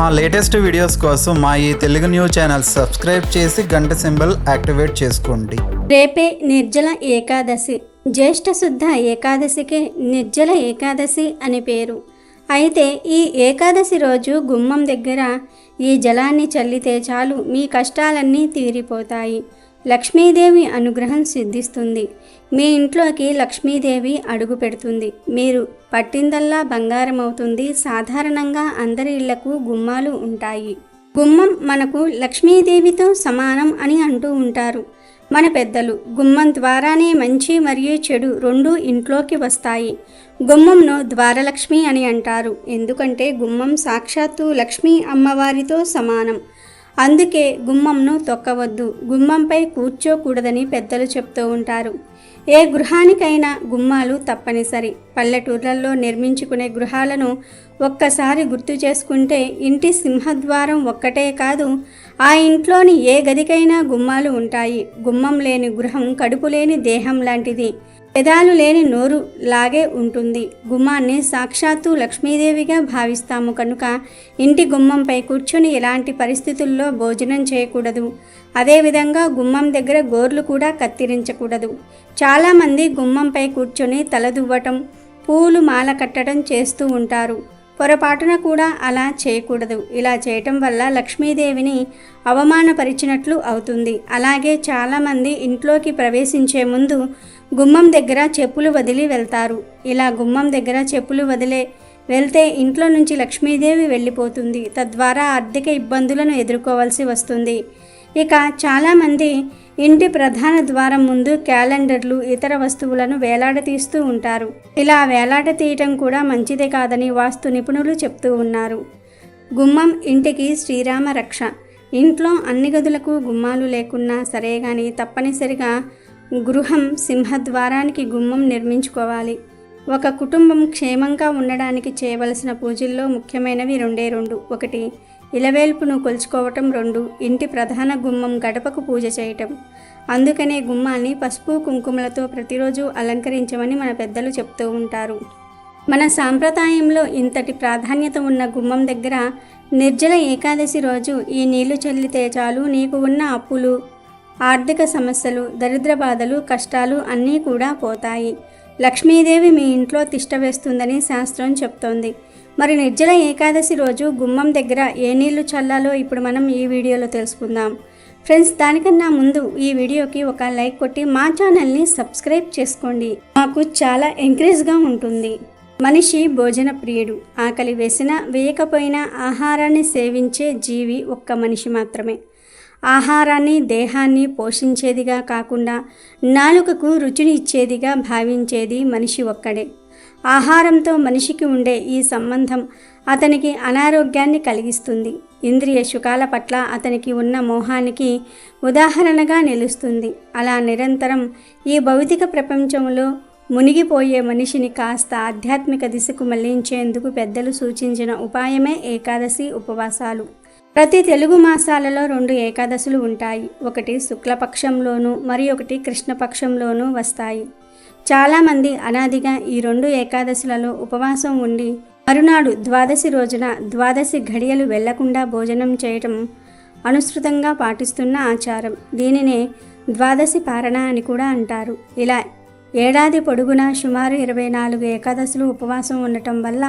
మా latest videos కోసం మా ఈ తెలుగు న్యూస్ ఛానల్ సబ్స్క్రైబ్ చేసి గంట సింబల్ యాక్టివేట్ చేసుకోండి. రేపే నిర్జల ఏకాదశి. జ్యేష్ఠ శుద్ధ ఏకాదశికి నిర్జల ఏకాదశి అని పేరు. అయితే ఈ ఏకాదశి రోజు గుమ్మం దగ్గర ఈ జలాన్ని చల్లితే చాలు మీ కష్టాలన్నీ తీరిపోతాయి. లక్ష్మీదేవి అనుగ్రహం సిద్ధిస్తుంది. మీ ఇంట్లోకి లక్ష్మీదేవి అడుగు పెడుతుంది. మీరు పట్టిందల్లా బంగారం అవుతుంది సాధారణంగా అందరి ఇళ్ళకు గుమ్మాలు ఉంటాయి. గుమ్మం మనకు లక్ష్మీదేవితో సమానం అని అంటూ ఉంటారు. మన పెద్దలు గుమ్మం ద్వారానే మంచి మరియు చెడు రెండు ఇంట్లోకి వస్తాయి. గుమ్మంను ద్వారలక్ష్మి అని అంటారు. ఎందుకంటే గుమ్మం సాక్షాత్తు లక్ష్మీ అమ్మవారితో సమానం. అందుకే గుమ్మంను తొక్కవద్దు గుమ్మంపై కూర్చోకూడదని పెద్దలు చెప్తూ ఉంటారు. ఏ గృహానికైనా గుమ్మాలు తప్పనిసరి. పల్లెటూర్లలో నిర్మించుకునే గృహాలను ఒక్కసారి గుర్తు చేసుకుంటే ఇంటి సింహద్వారం ఒక్కటే కాదు ఆ ఇంట్లోని ఏ గదికైనా గుమ్మాలు ఉంటాయి. గుమ్మం లేని గృహం కడుపు లేని దేహం లాంటిది. పెదాలు లేని నోరు లాగే ఉంటుంది. గుమ్మాన్ని సాక్షాత్తు లక్ష్మీదేవిగా భావిస్తాము కనుక ఇంటి గుమ్మంపై కూర్చొని ఎలాంటి పరిస్థితుల్లో భోజనం చేయకూడదు. అదేవిధంగా గుమ్మం దగ్గర గోర్లు కూడా కత్తిరించకూడదు. చాలామంది గుమ్మంపై కూర్చొని తలదువ్వటం పూలు మాల కట్టడం చేస్తూ ఉంటారు. పొరపాటున కూడా అలా చేయకూడదు. ఇలా చేయటం వల్ల లక్ష్మీదేవిని అవమానపరిచినట్లు అవుతుంది. అలాగే చాలామంది ఇంట్లోకి ప్రవేశించే ముందు గుమ్మం దగ్గర చెప్పులు వదిలి వెళ్తారు. ఇలా గుమ్మం దగ్గర చెప్పులు వదిలే వెళ్తే ఇంట్లో నుంచి లక్ష్మీదేవి వెళ్ళిపోతుంది. తద్వారా ఆర్థిక ఇబ్బందులను ఎదుర్కోవాల్సి వస్తుంది. ఇక చాలామంది ఇంటి ప్రధాన ద్వారం ముందు క్యాలెండర్లు ఇతర వస్తువులను వేలాడతీస్తూ ఉంటారు. ఇలా వేలాడతీయటం కూడా మంచిదే కాదని వాస్తు నిపుణులు చెప్తూ ఉన్నారు. గుమ్మం ఇంటికి శ్రీరామ రక్ష. ఇంట్లో అన్ని గదులకు గుమ్మాలు లేకున్నా సరే కానీ తప్పనిసరిగా గృహం సింహద్వారానికి గుమ్మం నిర్మించుకోవాలి. ఒక కుటుంబం క్షేమంగా ఉండడానికి చేయవలసిన పూజల్లో ముఖ్యమైనవి రెండే రెండు. ఒకటి ఇలవేల్పును కొలుచుకోవటం. రెండు ఇంటి ప్రధాన గుమ్మం గడపకు పూజ చేయటం. అందుకనే గుమ్మాన్ని పసుపు కుంకుమలతో ప్రతిరోజు అలంకరించమని మన పెద్దలు చెప్తూ ఉంటారు. మన సాంప్రదాయంలో ఇంతటి ప్రాధాన్యత ఉన్న గుమ్మం దగ్గర నిర్జల ఏకాదశి రోజు ఈ నీళ్ళు చల్లితే చాలు. నీకు ఉన్న అప్పులు ఆర్థిక సమస్యలు దరిద్ర బాధలు కష్టాలు అన్నీ కూడా పోతాయి. లక్ష్మీదేవి మీ ఇంట్లో తిష్ట వేస్తుందని శాస్త్రం చెప్తోంది. మరి నిర్జల ఏకాదశి రోజు గుమ్మం దగ్గర ఏ నీళ్ళు చల్లాలో ఇప్పుడు మనం ఈ వీడియోలో తెలుసుకుందాం. ఫ్రెండ్స్ దానికన్నా ముందు ఈ వీడియోకి ఒక లైక్ కొట్టి మా ఛానల్ని సబ్స్క్రైబ్ చేసుకోండి. మాకు చాలా ఎంకరేజ్గా ఉంటుంది. మనిషి భోజన ప్రియుడు. ఆకలి వేసినా వేయకపోయినా ఆహారాన్ని సేవించే జీవి ఒక్క మనిషి మాత్రమే. ఆహారాన్ని దేహాన్ని పోషించేదిగా కాకుండా నాలుకకు రుచిని ఇచ్చేదిగా భావించేది మనిషి ఒక్కడే. ఆహారంతో మనిషికి ఉండే ఈ సంబంధం అతనికి అనారోగ్యాన్ని కలిగిస్తుంది. ఇంద్రియ సుఖాల పట్ల అతనికి ఉన్న మోహానికి ఉదాహరణగా నిలుస్తుంది. అలా నిరంతరం ఈ భౌతిక ప్రపంచంలో మునిగిపోయే మనిషిని కాస్త ఆధ్యాత్మిక దిశకు మళ్ళించేందుకు పెద్దలు సూచించిన ఉపాయమే ఏకాదశి ఉపవాసాలు. ప్రతి తెలుగు మాసాలలో రెండు ఏకాదశులు ఉంటాయి. ఒకటి శుక్లపక్షంలోనూ మరి ఒకటి కృష్ణపక్షంలోనూ వస్తాయి. చాలామంది అనాదిగా ఈ రెండు ఏకాదశులలో ఉపవాసం ఉండి మరునాడు ద్వాదశి రోజున ద్వాదశి ఘడియలు వెళ్ళకుండా భోజనం చేయటం అనుసృతంగా పాటిస్తున్న ఆచారం. దీనినే ద్వాదశి పారణ అని కూడా అంటారు. ఇలా ఏడాది పొడుగునా సుమారు ఇరవై నాలుగు ఏకాదశులు ఉపవాసం ఉండటం వల్ల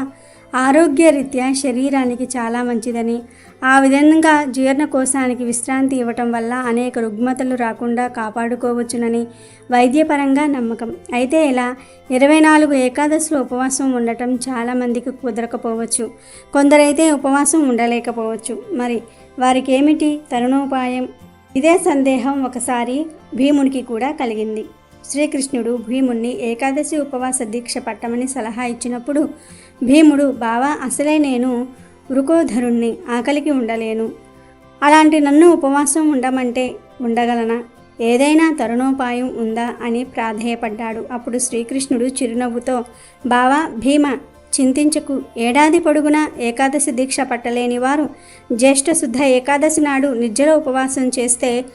ఆరోగ్యరీత్యా శరీరానికి చాలా మంచిదని. ఆ విధంగా జీర్ణకోశానికి విశ్రాంతి ఇవ్వటం వల్ల అనేక రుగ్మతలు రాకుండా కాపాడుకోవచ్చునని వైద్యపరంగా నమ్మకం. అయితే ఇలా ఇరవై నాలుగు ఏకాదశులు ఉపవాసం ఉండటం చాలామందికి కుదరకపోవచ్చు. కొందరైతే ఉపవాసం ఉండలేకపోవచ్చు. మరి వారికి ఏమిటి తరుణోపాయం? ఇదే సందేహం ఒకసారి భీమునికి కూడా కలిగింది. శ్రీకృష్ణుడు భీముణ్ణి ఏకాదశి ఉపవాస దీక్ష పట్టమని సలహా ఇచ్చినప్పుడు భీముడు బావా అసలే నేను వృకోధరుణ్ణి ఆకలికి ఉండలేను. అలాంటి నన్ను ఉపవాసం ఉండమంటే ఉండగలనా? ఏదైనా తరుణోపాయం ఉందా? అని ప్రాధేయపడ్డాడు. అప్పుడు శ్రీకృష్ణుడు చిరునవ్వుతో బావా భీమ చింతించకు. ఏడాది పొడుగునా ఏకాదశి దీక్ష పట్టలేని వారు జ్యేష్ఠ శుద్ధ ఏకాదశి నాడు నిర్జల ఉపవాసం చేస్తే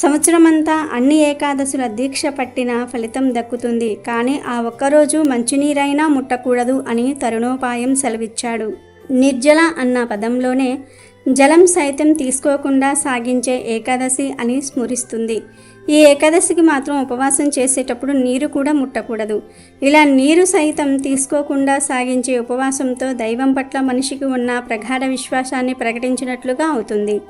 సంవత్సరమంతా అన్ని ఏకాదశుల దీక్ష పట్టిన ఫలితం దక్కుతుంది. కానీ ఆ ఒక్కరోజు మంచినీరైనా ముట్టకూడదు అని తరుణోపాయం సెలవిచ్చాడు. నిర్జల అన్న పదంలోనే జలం సైతం తీసుకోకుండా సాగించే ఏకాదశి అని స్మరిస్తుంది. ఈ ఏకాదశికి మాత్రం ఉపవాసం చేసేటప్పుడు నీరు కూడా ముట్టకూడదు. ఇలా నీరు సైతం తీసుకోకుండా సాగించే ఉపవాసంతో దైవం పట్ల మనిషికి ఉన్న ప్రగాఢ విశ్వాసాన్ని ప్రకటించినట్లుగా అవుతుంది.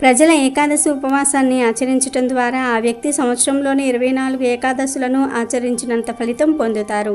ప్రజల ఏకాదశి ఉపవాసాన్ని ఆచరించటం ద్వారా ఆ వ్యక్తి సంవత్సరంలోని ఇరవై నాలుగు ఏకాదశులను ఆచరించినంత ఫలితం పొందుతారు.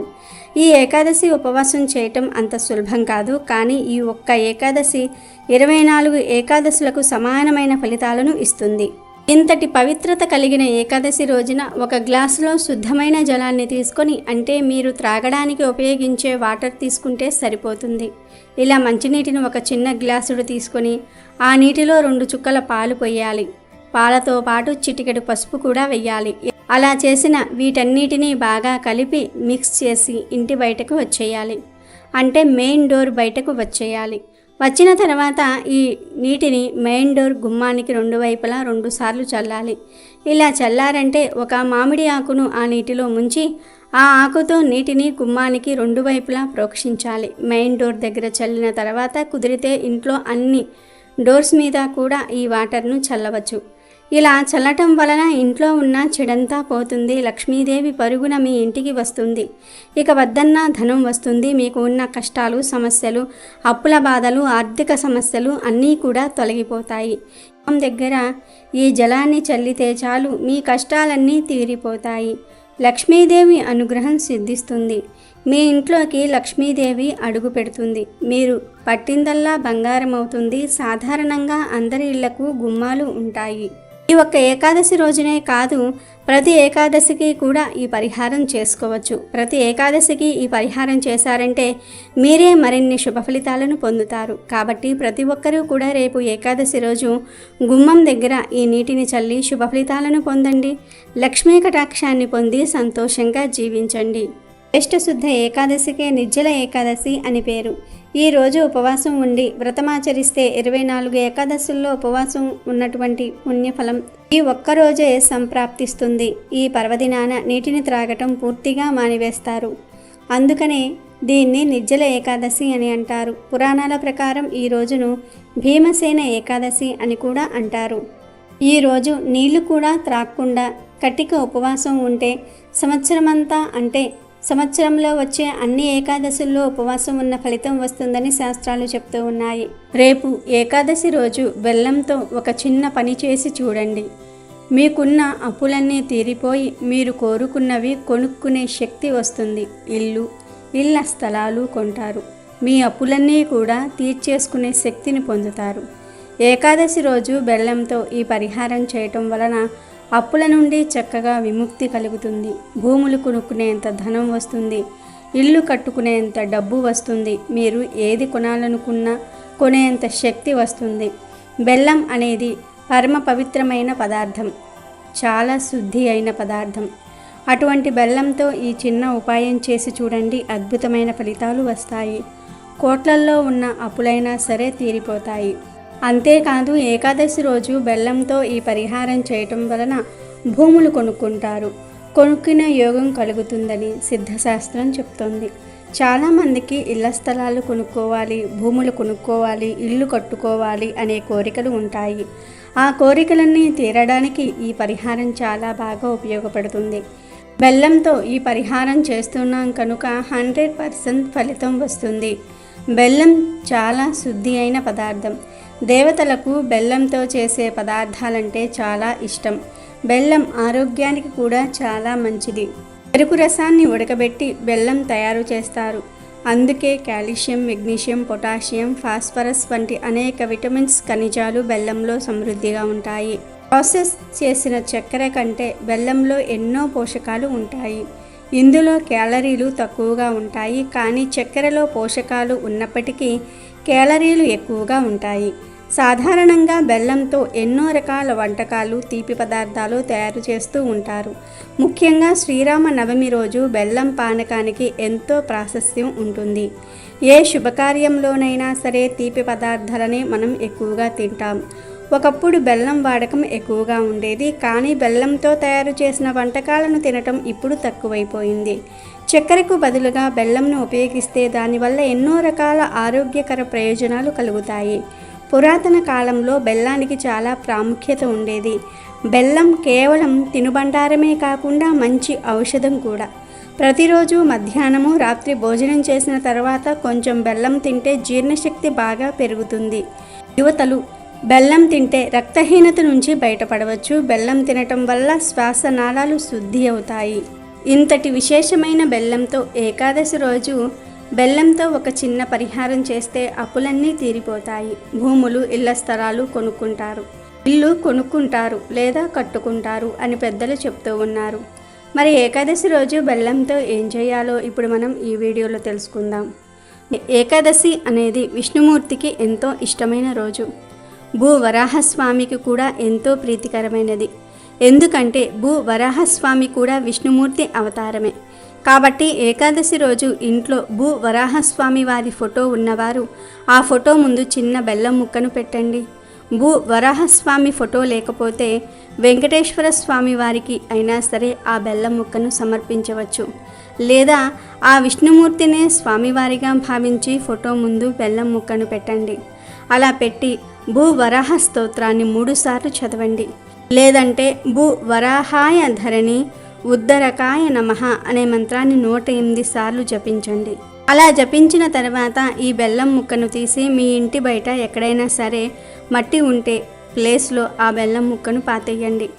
ఈ ఏకాదశి ఉపవాసం చేయటం అంత సులభం కాదు కానీ ఈ ఒక్క ఏకాదశి ఇరవై నాలుగు ఏకాదశులకు సమానమైన ఫలితాలను ఇస్తుంది. ఇంతటి పవిత్రత కలిగిన ఏకాదశి రోజున ఒక గ్లాసులో శుద్ధమైన జలాన్ని తీసుకొని అంటే మీరు త్రాగడానికి ఉపయోగించే వాటర్ తీసుకుంటే సరిపోతుంది. ఇలా మంచినీటిని ఒక చిన్న గ్లాసుడు తీసుకొని ఆ నీటిలో రెండు చుక్కల పాలు పొయ్యాలి. పాలతో పాటు చిటికెడు పసుపు కూడా వెయ్యాలి. అలా చేసిన వీటన్నిటినీ బాగా కలిపి మిక్స్ చేసి ఇంటి బయటకు వచ్చేయాలి. అంటే మెయిన్ డోర్ బయటకు వచ్చేయాలి. వచ్చిన తర్వాత ఈ నీటిని మెయిన్ డోర్ గుమ్మానికి రెండు వైపులా రెండు సార్లు చల్లాలి. ఇలా చల్లారంటే ఒక మామిడి ఆకును ఆ నీటిలో ముంచి ఆ ఆకుతో నీటిని గుమ్మానికి రెండు వైపులా ప్రోక్షించాలి. మెయిన్ డోర్ దగ్గర చల్లిన తర్వాత కుదిరితే ఇంట్లో అన్ని డోర్స్ మీద కూడా ఈ వాటర్ను చల్లవచ్చు. ఇలా చల్లటం వలన ఇంట్లో ఉన్న చెడంతా పోతుంది. లక్ష్మీదేవి పరుగున మీ ఇంటికి వస్తుంది. ఇక వద్దన్న ధనం వస్తుంది. మీకు ఉన్న కష్టాలు సమస్యలు అప్పుల బాధలు ఆర్థిక సమస్యలు అన్నీ కూడా తొలగిపోతాయి. గుమ్మం దగ్గర ఈ జలాన్ని చల్లితే చాలు మీ కష్టాలన్నీ తీరిపోతాయి. లక్ష్మీదేవి అనుగ్రహం సిద్ధిస్తుంది. మీ ఇంట్లోకి లక్ష్మీదేవి అడుగు పెడుతుంది. మీరు పట్టిందల్లా బంగారం అవుతుంది సాధారణంగా అందరి ఇళ్ళకు గుమ్మాలు ఉంటాయి. ఈ ఒక్క ఏకాదశి రోజునే కాదు ప్రతి ఏకాదశికి కూడా ఈ పరిహారం చేసుకోవచ్చు. ప్రతి ఏకాదశికి ఈ పరిహారం చేశారంటే మీరే మరిన్ని శుభ ఫలితాలను పొందుతారు. కాబట్టి ప్రతి ఒక్కరూ కూడా రేపు ఏకాదశి రోజు గుమ్మం దగ్గర ఈ నీటిని చల్లి శుభ ఫలితాలను పొందండి. లక్ష్మీ కటాక్షాన్ని పొంది సంతోషంగా జీవించండి. జ్యేష్ఠ శుద్ధ ఏకాదశికే నిర్జల ఏకాదశి అని పేరు. ఈ రోజు ఉపవాసం ఉండి వ్రతమాచరిస్తే ఇరవై నాలుగు ఏకాదశుల్లో ఉపవాసం ఉన్నటువంటి పుణ్యఫలం ఈ ఒక్కరోజే సంప్రాప్తిస్తుంది. ఈ పర్వదినాన నీటిని త్రాగటం పూర్తిగా మానివేస్తారు. అందుకనే దీన్ని నిజ్జల ఏకాదశి అని అంటారు. పురాణాల ప్రకారం ఈ రోజును భీమసేన ఏకాదశి అని కూడా అంటారు. ఈ రోజు నీళ్ళు కూడా త్రాక్కుండా కటిక ఉపవాసం ఉంటే సంవత్సరమంతా అంటే సంవత్సరంలో వచ్చే అన్ని ఏకాదశుల్లో ఉపవాసం ఉన్న ఫలితం వస్తుందని శాస్త్రాలు చెప్తూ ఉన్నాయి. రేపు ఏకాదశి రోజు బెల్లంతో ఒక చిన్న పని చేసి చూడండి. మీకున్న అప్పులన్నీ తీరిపోయి మీరు కోరుకున్నవి కొనుక్కునే శక్తి వస్తుంది. ఇల్లు ఇళ్ళ స్థలాలు కొంటారు. మీ అప్పులన్నీ కూడా తీర్చేసుకునే శక్తిని పొందుతారు. ఏకాదశి రోజు బెల్లంతో ఈ పరిహారం చేయటం వలన అప్పుల నుండి చక్కగా విముక్తి కలుగుతుంది. భూములు కొనుక్కునేంత ధనం వస్తుంది. ఇల్లు కట్టుకునేంత డబ్బు వస్తుంది. మీరు ఏది కొనాలనుకున్నా కొనేంత శక్తి వస్తుంది. బెల్లం అనేది పరమ పవిత్రమైన పదార్థం. చాలా శుద్ధి అయిన పదార్థం. అటువంటి బెల్లంతో ఈ చిన్న ఉపాయం చేసి చూడండి. అద్భుతమైన ఫలితాలు వస్తాయి. కోట్లల్లో ఉన్న అప్పులైనా సరే తీరిపోతాయి. అంతేకాదు ఏకాదశి రోజు బెల్లంతో ఈ పరిహారం చేయటం వలన భూములు కొనుక్కుంటారు. కొనుక్కునే యోగం కలుగుతుందని సిద్ధశాస్త్రం చెప్తోంది. చాలామందికి ఇళ్ళ స్థలాలు కొనుక్కోవాలి భూములు కొనుక్కోవాలి ఇల్లు కట్టుకోవాలి అనే కోరికలు ఉంటాయి. ఆ కోరికలన్నీ తీరడానికి ఈ పరిహారం చాలా బాగా ఉపయోగపడుతుంది. బెల్లంతో ఈ పరిహారం చేస్తున్నాం కనుక హండ్రెడ్ పర్సెంట్ ఫలితం వస్తుంది. బెల్లం చాలా శుద్ధి అయిన పదార్థం. దేవతలకు బెల్లంతో చేసే పదార్థాలంటే చాలా ఇష్టం. బెల్లం ఆరోగ్యానికి కూడా చాలా మంచిది. చెరుకు రసాన్ని ఉడకబెట్టి బెల్లం తయారు చేస్తారు. అందుకే కాల్షియం మెగ్నీషియం పొటాషియం ఫాస్ఫరస్ వంటి అనేక విటమిన్స్ ఖనిజాలు బెల్లంలో సమృద్ధిగా ఉంటాయి. ప్రాసెస్ చేసిన చక్కెర కంటే బెల్లంలో ఎన్నో పోషకాలు ఉంటాయి. ఇందులో క్యాలరీలు తక్కువగా ఉంటాయి కానీ చక్కెరలో పోషకాలు ఉన్నప్పటికీ క్యాలరీలు ఎక్కువగా ఉంటాయి. సాధారణంగా బెల్లంతో ఎన్నో రకాల వంటకాలు తీపి పదార్థాలు తయారు చేస్తూ ఉంటారు. ముఖ్యంగా శ్రీరామ నవమి రోజు బెల్లం పానకానికి ఎంతో ప్రాశస్త్యం ఉంటుంది. ఏ శుభకార్యంలోనైనా సరే తీపి పదార్థాలనే మనం ఎక్కువగా తింటాం. ఒకప్పుడు బెల్లం వాడకం ఎక్కువగా ఉండేది కానీ బెల్లంతో తయారు చేసిన వంటకాలను తినటం ఇప్పుడు తక్కువైపోయింది. చక్కెరకు బదులుగా బెల్లంను ఉపయోగిస్తే దానివల్ల ఎన్నో రకాల ఆరోగ్యకర ప్రయోజనాలు కలుగుతాయి. పురాతన కాలంలో బెల్లానికి చాలా ప్రాముఖ్యత ఉండేది. బెల్లం కేవలం తినుబండారమే కాకుండా మంచి ఔషధం కూడా. ప్రతిరోజు మధ్యాహ్నము రాత్రి భోజనం చేసిన తర్వాత కొంచెం బెల్లం తింటే జీర్ణశక్తి బాగా పెరుగుతుంది. యువతలు బెల్లం తింటే రక్తహీనత నుంచి బయటపడవచ్చు. బెల్లం తినటం వల్ల శ్వాసనాళాలు శుద్ధి అవుతాయి. ఇంతటి విశేషమైన బెల్లంతో ఏకాదశి రోజు బెల్లంతో ఒక చిన్న పరిహారం చేస్తే అప్పులన్నీ తీరిపోతాయి. భూములు ఇళ్ళ స్థలాలు కొనుక్కుంటారు. ఇల్లు కొనుక్కుంటారు లేదా కట్టుకుంటారు అని పెద్దలు చెప్తూ ఉన్నారు. మరి ఏకాదశి రోజు బెల్లంతో ఏం చేయాలో ఇప్పుడు మనం ఈ వీడియోలో తెలుసుకుందాం. ఏకాదశి అనేది విష్ణుమూర్తికి ఎంతో ఇష్టమైన రోజు. భూ వరాహస్వామికి కూడా ఎంతో ప్రీతికరమైనది. ఎందుకంటే భూ వరాహస్వామి కూడా విష్ణుమూర్తి అవతారమే. కాబట్టి ఏకాదశి రోజు ఇంట్లో భూ వరాహస్వామి వారి ఫోటో ఉన్నవారు ఆ ఫోటో ముందు చిన్న బెల్లం ముక్కను పెట్టండి. భూ వరాహస్వామి ఫోటో లేకపోతే వెంకటేశ్వర స్వామి వారికి అయినా సరే ఆ బెల్లం ముక్కను సమర్పించవచ్చు. లేదా ఆ విష్ణుమూర్తినే స్వామివారిగా భావించి ఫోటో ముందు బెల్లం ముక్కను పెట్టండి. అలా పెట్టి భూ వరాహ స్తోత్రాన్ని మూడుసార్లు చదవండి. లేదంటే భూ వరాహాయ ధరణి ఉద్దరకాయ నమః అనే మంత్రాన్ని నూట ఎనిమిది సార్లు జపించండి. అలా జపించిన తర్వాత ఈ బెల్లం ముక్కను తీసి మీ ఇంటి బయట ఎక్కడైనా సరే మట్టి ఉంటే ప్లేస్లో ఆ బెల్లం ముక్కను పాతేయండి.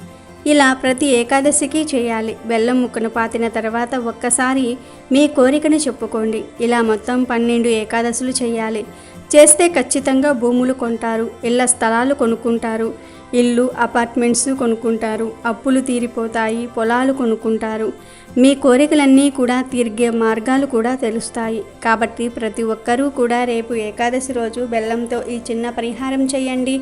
ఇలా ప్రతి ఏకాదశికి చేయాలి. బెల్లం ముక్కను పాతిన తర్వాత ఒక్కసారి మీ కోరికను చెప్పుకోండి. ఇలా మొత్తం పన్నెండు ఏకాదశులు చేయాలి. చేస్తే ఖచ్చితంగా భూములు కొంటారు ఇళ్ళ స్థలాలు కొనుక్కుంటారు ఇల్లు అపార్ట్మెంట్స్ కొనుక్కుంటారు. అప్పులు తీరిపోతాయి పొలాలు కొనుక్కుంటారు. మీ కోరికలన్నీ కూడా తీర్గే మార్గాలు కూడా తెలుస్తాయి. కాబట్టి ప్రతి ఒక్కరూ కూడా రేపు ఏకాదశి రోజు బెల్లంతో ఈ చిన్న పరిహారం చేయండి.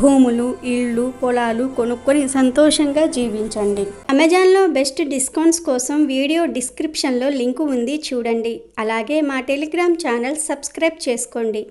భూములు ఇళ్ళు పొలాలు కొనుక్కొని సంతోషంగా జీవించండి. అమెజాన్లో బెస్ట్ డిస్కౌంట్స్ కోసం వీడియో డిస్క్రిప్షన్లో లింకు ఉంది చూడండి. అలాగే మా టెలిగ్రామ్ ఛానల్ సబ్స్క్రైబ్ చేసుకోండి.